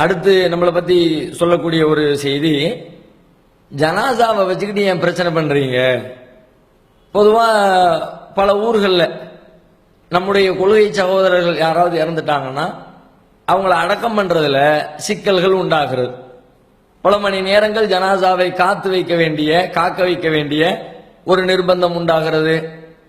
அடுத்து நம்மளை பத்தி சொல்லக்கூடிய ஒரு செய்தி ஜனாசாவை வச்சுக்கிட்டு ஏன் பிரச்சனை பண்றீங்க? பொதுவா பல ஊர்களில் நம்முடைய கொள்கை சகோதரர்கள் யாராவது இறந்துட்டாங்கன்னா அவங்கள அடக்கம் பண்றதுல சிக்கல்கள் உண்டாகிறது. பல மணி நேரங்கள் ஜனாசாவை காத்து வைக்க வேண்டிய காக்க வைக்க வேண்டிய ஒரு நிர்பந்தம் உண்டாகிறது.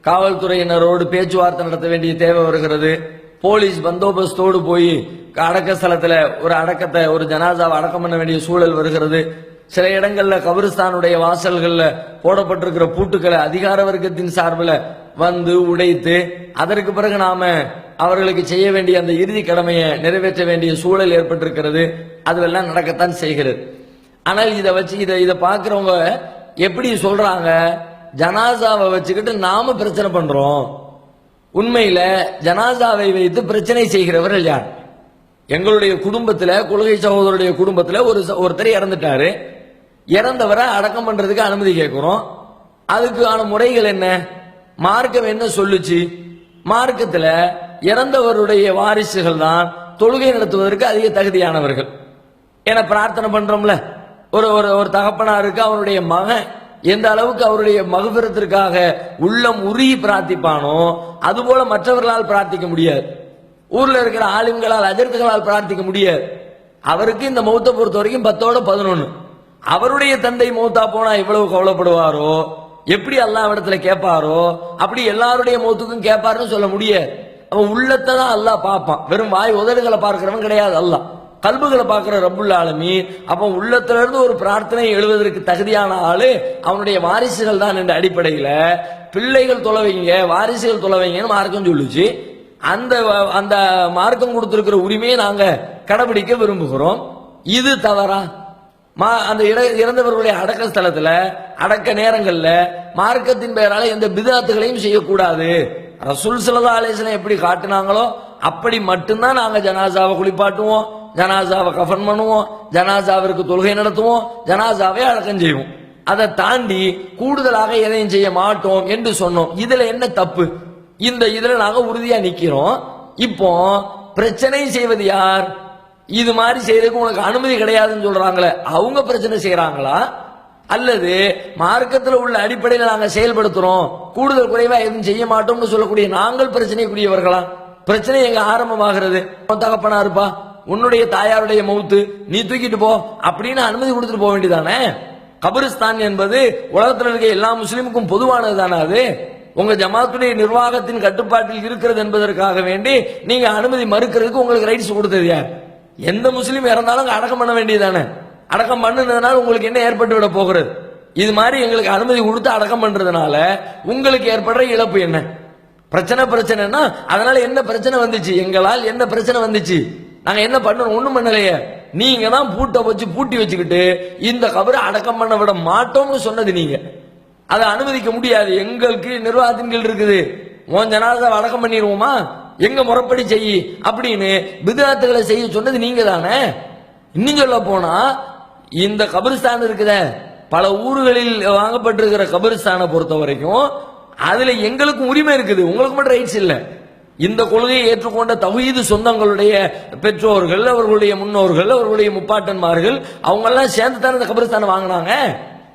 காவல்துறையினரோடு பேச்சுவார்த்தை நடத்த வேண்டிய தேவை வருகிறது. போலீஸ் பந்தோபஸ்தோடு போய் அடக்க ஸ்தலத்துல ஒரு அடக்கத்தை ஒரு ஜனாசாவை அடக்கம் பண்ண வேண்டிய சூழல் வருகிறது. சில இடங்கள்ல கபிரிஸ்தானுடைய வாசல்கள்ல போடப்பட்டிருக்கிற பூட்டுக்களை அதிகார வர்க்கத்தின் சார்பில் வந்து உடைத்து அதற்கு பிறகு நாம அவர்களுக்கு செய்ய வேண்டிய அந்த இறுதி கடமையை நிறைவேற்ற வேண்டிய சூழல் ஏற்பட்டிருக்கிறது. அதுவெல்லாம் நடக்கத்தான் செய்கிறது. ஆனால் இதை வச்சு இதை இதை பார்க்குறவங்க எப்படி சொல்றாங்க? ஜனாசாவை வச்சுக்கிட்டு நாம பிரச்சனை பண்றோம். உண்மையில ஜனாசாவை வைத்து பிரச்சனை செய்கிறவர்கள் யார்? எங்களுடைய குடும்பத்துல கொள்கை சகோதரருடைய குடும்பத்துல ஒரு ச- ஒருத்தர் இறந்துட்டாரு. இறந்தவரை அடக்கம் பண்றதுக்கு அனுமதி கேட்கிறோம். அதுக்கான முறைகள் என்ன? மார்க்கம் என்ன சொல்லுச்சு? மார்க்கத்துல இறந்தவருடைய வாரிசுகள் தான் தொழுகை நடத்துவதற்கு அதிக தகுதியானவர்கள். என பிரார்த்தனை பண்றோம்ல. ஒரு ஒரு ஒரு தகப்பனாருக்கு அவருடைய மகன் எந்த அளவுக்கு அவருடைய மகபிரத்திற்காக உள்ளம் உருகி பிரார்த்திப்பானோ அதுபோல மற்றவர்களால் பிரார்த்திக்க முடியாது. ஊர்ல இருக்கிற ஆளுங்களால் அஜர்த்துகளால் பிரார்த்திக்க முடியாது. அவருக்கு இந்த மௌத்தை பொறுத்த வரைக்கும் பத்தோட பதினொன்னு. அவருடைய தந்தை மௌத்தா போனா எவ்வளவு கவலைப்படுவாரோ? எப்படி அல்லாஹ் இடத்துல கேட்பாரோ? அப்படி எல்லாருடைய மௌத்துக்கும் கேட்பாருன்னு சொல்ல முடியாது. அவன் உள்ளத்தை தான் அல்லா பார்ப்பான். வெறும் வாய் உதடுகளை பார்க்கிறவன் கிடையாது அல்லாஹ். கல்புகளை பார்க்குற ரப்புல் ஆலமீன் அப்போ உள்ளத்துலேருந்து ஒரு பிரார்த்தனை எழுவதற்கு தகுதியான ஆள் அவனுடைய வாரிசுகள் தான் என்ற அடிப்படையில் பிள்ளைகள் தொலைவைங்க வாரிசுகள் தொலைவைங்கன்னு மார்க்கம் சொல்லுச்சு. அந்த வ- அந்த மார்க்கம் கொடுத்துருக்கிற உரிமையை நாங்கள் கடைபிடிக்க விரும்புகிறோம். இது தவறா? மா அந்த இட இறந்தவர்களுடைய அடக்க ஸ்தலத்தில் அடக்க நேரங்களில் மார்க்கத்தின் பெயரால் எந்த பிதாத்துகளையும் செய்யக்கூடாது. ரசூல் சல்லா அலிஸ்லாம் எப்படி காட்டினாங்களோ அப்படி மட்டும்தான் நாங்கள் ஜனாசாவை குளிப்பாட்டுவோம். ஜனாசாவை கஃபன் பண்ணுவோம் ஜனாசாவிற்கு தொழுகை நடத்துவோம் ஜனாசாவை அடக்கம் செய்வோம். அதை தாண்டி கூடுதலாக எதையும் செய்ய மாட்டோம் என்று சொன்னோம். இதுல என்ன தப்பு? இந்த இதுல நாங்க உறுதியா நிக்கிறோம். இப்போ பிரச்சனை செய்வது யார்? இது மாதிரி செய்யறதுக்கு உனக்கு அனுமதி கிடையாதுன்னு சொல்றாங்களே அவங்க பிரச்சனை செய்யறாங்களா அல்லது மார்க்கத்தில் உள்ள அடிப்படையில் நாங்கள் செயல்படுத்துறோம் கூடுதல் குறைவாக எதுவும் செய்ய மாட்டோம்னு சொல்லக்கூடிய நாங்கள் பிரச்சனைக்குரியவர்களா? பிரச்சனை எங்க ஆரம்பமாகிறது? உன் தகப்பனா இருப்பா? உன்னுடைய தாயாருடைய மவுத்து நீ தூக்கிட்டு போ அப்படின்னு அனுமதி கொடுத்துட்டு போக வேண்டியதானே? கபிரிஸ்தான் என்பது உலகத்தில் இருக்க எல்லா முஸ்லீமுக்கும் பொதுவானது தானே அது? உங்க ஜமாத்துடைய நிர்வாகத்தின் கட்டுப்பாட்டில் இருக்கிறது என்பதற்காக வேண்டி நீங்க அனுமதி மறுக்கிறதுக்கு உங்களுக்கு ரைட்ஸ் கொடுத்தது யார்? எந்த முஸ்லீம் இறந்தாலும் அடக்கம் பண்ண வேண்டியதானே அடக்கம் பண்ணுனதுனால உங்களுக்கு என்ன ஏற்பட்டு விட போகிறது? இது மாதிரி எங்களுக்கு அனுமதி கொடுத்து அடக்கம் பண்றதுனால உங்களுக்கு ஏற்படுற இழப்பு என்ன? பிரச்சனை பிரச்சனைனா அதனால என்ன பிரச்சனை வந்துச்சு? எங்களால் என்ன பிரச்சனை வந்துச்சு? நாங்க என்ன பண்ணணும் ஒண்ணும் பண்ணலையே. நீங்க தான் பூட்டை வச்சு பூட்டி வச்சுக்கிட்டு இந்த கபரை அடக்கம் பண்ண விட மாட்டோம்னு சொன்னது நீங்க. அதை அனுமதிக்க முடியாது. எங்களுக்கு நிர்வாகத்தின் கீழ் இருக்குது. உன் ஜனாதாவை அடக்கம் பண்ணிடுவோமா? எங்க முறைப்படி செய் அப்படின்னு விதாத்துகளை செய்ய சொன்னது நீங்க தானே? இன்னும் சொல்ல போனா இந்த கபிரிஸ்தான் இருக்குதே. பல ஊர்களில் வாங்கப்பட்டிருக்கிற கபிரிஸ்தானை பொறுத்த வரைக்கும் அதுல எங்களுக்கும் உரிமை இருக்குது. உங்களுக்கு மட்டும் ரைட்ஸ் இல்லை. இந்த கொள்கையை ஏற்றுக்கொண்ட தகுதி சொந்தங்களுடைய பெற்றோர்கள் அவர்களுடைய முன்னோர்கள் அவர்களுடைய முப்பாட்டன்மார்கள் அவங்க எல்லாம் சேர்ந்து தானே இந்த கபிரிஸ்தானை வாங்கினாங்க?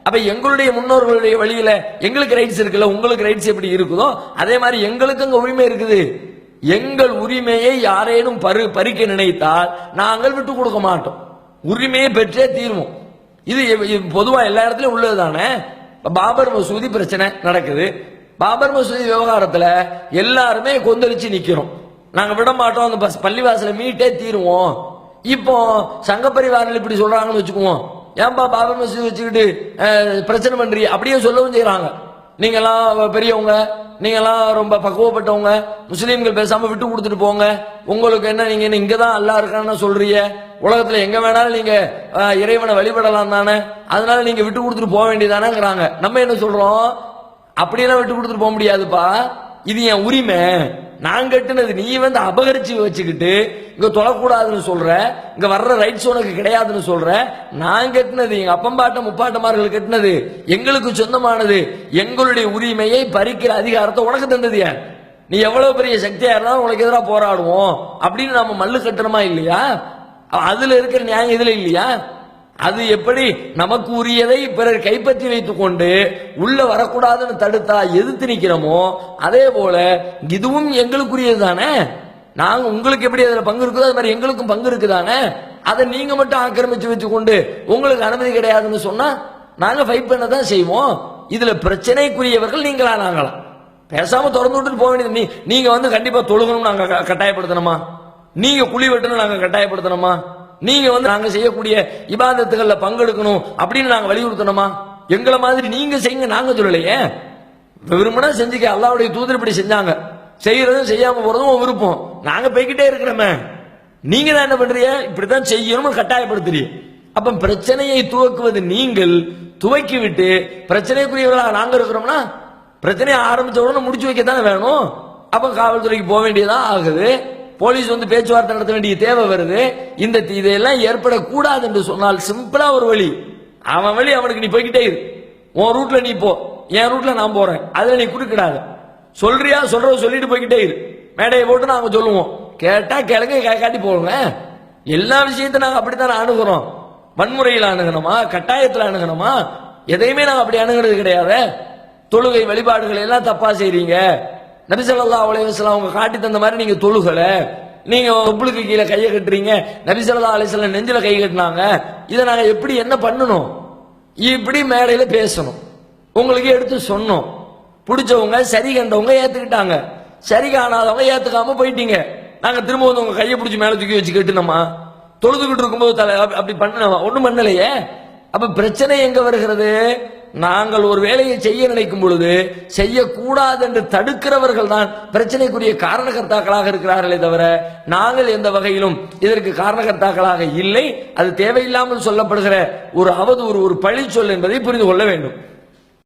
அப்ப எங்களுடைய முன்னோர்களுடைய வழியில எங்களுக்கு ரைட்ஸ் இருக்குல்ல உங்களுக்கு ரைட்ஸ் எப்படி இருக்குதோ அதே மாதிரி எங்களுக்கு அங்க உரிமை இருக்குது. எங்கள் உரிமையை யாரேனும் பரு பறிக்க நினைத்தால் நாங்கள் விட்டு கொடுக்க மாட்டோம். உரிமையை பெற்றே தீர்வோம். இது இது பொதுவா எல்லா இடத்துலயும் உள்ளது தானே பாபர் மசூதி பிரச்சனை நடக்குது. பாபர் மசூதி விவகாரத்தில் எல்லாருமே கொந்தளிச்சு நிற்கிறோம் நாங்கள் விட மாட்டோம். அந்த பஸ் பள்ளிவாசல மீட்டே தீருவோம். இப்போ சங்க பரிவாரில் இப்படி சொல்கிறாங்கன்னு வச்சுக்குவோம். ஏன்பா பாபர் மசூதி வச்சுக்கிட்டு பிரச்சனை பண்றீங்க அப்படியே சொல்லவும் செய்கிறாங்க நீங்களாம் பெரியவங்க நீங்களாம் ரொம்ப பக்குவப்பட்டவங்க முஸ்லீம்கள் பேசாமல் விட்டு கொடுத்துட்டு போங்க. உங்களுக்கு என்ன நீங்கள் என்ன தான் அல்லா இருக்கான்னு சொல்கிறீங்க உலகத்தில் எங்கே வேணாலும் நீங்கள் இறைவனை வழிபடலாம் தானே? அதனால நீங்கள் விட்டு கொடுத்துட்டு போக வேண்டியதானேங்கிறாங்க நம்ம என்ன சொல்கிறோம் அப்படியெல்லாம் விட்டு கொடுத்துட்டு போக முடியாதுப்பா. இது என் உரிமை. நான் கட்டுனது நீ வந்து அபகரிச்சு வச்சுக்கிட்டு இங்க தொழக்கூடாதுன்னு சொல்ற இங்க வர்ற ரைட்ஸ் உனக்கு கிடையாதுன்னு சொல்ற நான் கட்டினது எங்க அப்பம்பாட்ட முப்பாட்டமார்கள் கட்டினது எங்களுக்கு சொந்தமானது எங்களுடைய உரிமையை பறிக்கிற அதிகாரத்தை உனக்கு தந்தது யார் நீ எவ்வளவு பெரிய சக்தியா இருந்தாலும் உனக்கு எதிராக போராடுவோம். அப்படின்னு நம்ம மல்லு கட்டணுமா இல்லையா? அதுல இருக்கிற நியாயம் இதுல இல்லையா? அது எப்படி? நமக்கு உரியதை பிறர் கைப்பற்றி வைத்துக் கொண்டு உள்ள வரக்கூடாதுன்னு தடுத்தா எதிர்த்து நிக்கிறோமோ அதே போல இதுவும் எங்களுக்குரியது தானே? நாங்க உங்களுக்கு எப்படி அதுல பங்கு இருக்குதோ அது மாதிரி எங்களுக்கும் பங்கு இருக்குதானே? அதை நீங்க மட்டும் ஆக்கிரமிச்சு வச்சுக்கொண்டு உங்களுக்கு அனுமதி கிடையாதுன்னு சொன்னா நாங்க ஃபைட் பண்ண தான் செய்வோம். இதுல பிரச்சனைக்குரியவர்கள் நீங்களா நாங்களாம் பேசாம திறந்து விட்டு போக வேண்டியது. நீ நீங்க வந்து கண்டிப்பா தொழுகணும் நாங்க க- கட்டாயப்படுத்தணுமா? நீங்க குழி வெட்டணும் நாங்க கட்டாயப்படுத்தணுமா? நீங்க வந்து நாங்க செய்யக்கூடிய இபாதத்துகள்ல பங்கெடுக்கணும் அப்படின்னு நாங்க வலியுறுத்தணுமா? எங்களை மாதிரி நீங்க செய்யுங்க நாங்க சொல்லலையே. விரும்பினா செஞ்சுக்க அல்லாவுடைய தூதர் இப்படி செஞ்சாங்க. செய்யறதும் செய்யாம போறதும் விருப்பம். நாங்க போய்கிட்டே இருக்கிறோமே. நீங்க தான் என்ன பண்றீங்க? இப்படித்தான் செய்யணும்னு கட்டாயப்படுத்துறீங்க அப்ப பிரச்சனையை துவக்குவது நீங்கள் துவக்கி விட்டு பிரச்சனைக்குரியவர்களாக நாங்க இருக்கிறோம்னா பிரச்சனையை ஆரம்பிச்ச உடனே முடிச்சு வைக்க தானே வேணும்? அப்ப காவல்துறைக்கு போக வேண்டியதான் ஆகுது. போலீஸ் வந்து பேச்சுவார்த்தை நடத்த வேண்டிய தேவை வருது. இந்த இதையெல்லாம் ஏற்படக்கூடாது என்று சொன்னால் சிம்பிளா ஒரு வழி. அவன் வழி அவனுக்கு நீ போய்கிட்டே இரு. உன் ரூட்ல நீ போ. என் ரூட்ல நான் போறேன். அதுல நீ குறுக்கிடாத. சொல்றியா சொல்றத சொல்லிட்டு போய்கிட்டே இரு. மேடையை போட்டு நாங்க சொல்லுவோம். கேட்டா கிழங்கு காட்டி போடுங்க. எல்லா விஷயத்தையும் நாங்க அப்படித்தான் அணுகிறோம். வன்முறையில் அணுகணுமா? கட்டாயத்தில் அணுகணுமா? எதையுமே நாங்க அப்படி அணுகிறது கிடையாது. தொழுகை வழிபாடுகளை எல்லாம் தப்பா செய்றீங்க. நபிசல்லா ஸல்லல்லாஹு அவங்க காட்டி தந்த மாதிரி நீங்க தொழுகலை. நீங்க ஒப்புளுக்கு கீழே கையை கட்டுறீங்க. நபிசல்லா ஸல்லல்லாஹு அலைஹி நெஞ்சில கை கட்டினாங்க. இதை நாங்கள் எப்படி என்ன பண்ணணும்? இப்படி மேடையில் பேசணும். உங்களுக்கு எடுத்து சொன்னோம். பிடிச்சவங்க சரி கண்டவங்க ஏத்துக்கிட்டாங்க. சரி காணாதவங்க ஏத்துக்காம போயிட்டீங்க. நாங்க திரும்ப வந்து உங்க கையை பிடிச்சி மேல தூக்கி வச்சு கட்டுனோமா? தொழுதுகிட்டு இருக்கும்போது தலை அப்படி பண்ணணுமா ஒன்றும் பண்ணலையே. அப்ப பிரச்சனை எங்க வருகிறது? நாங்கள் ஒரு வேலையை செய்ய நினைக்கும் பொழுது செய்யக்கூடாது என்று தடுக்கிறவர்கள் தான் பிரச்சனைக்குரிய காரணகர்த்தாக்களாக இருக்கிறார்களே தவிர நாங்கள் எந்த வகையிலும் இதற்கு காரணகர்த்தாக்களாக இல்லை. அது தேவையில்லாமல் சொல்லப்படுகிற ஒரு அவதூறு ஒரு பழி சொல் என்பதை புரிந்து கொள்ள வேண்டும்.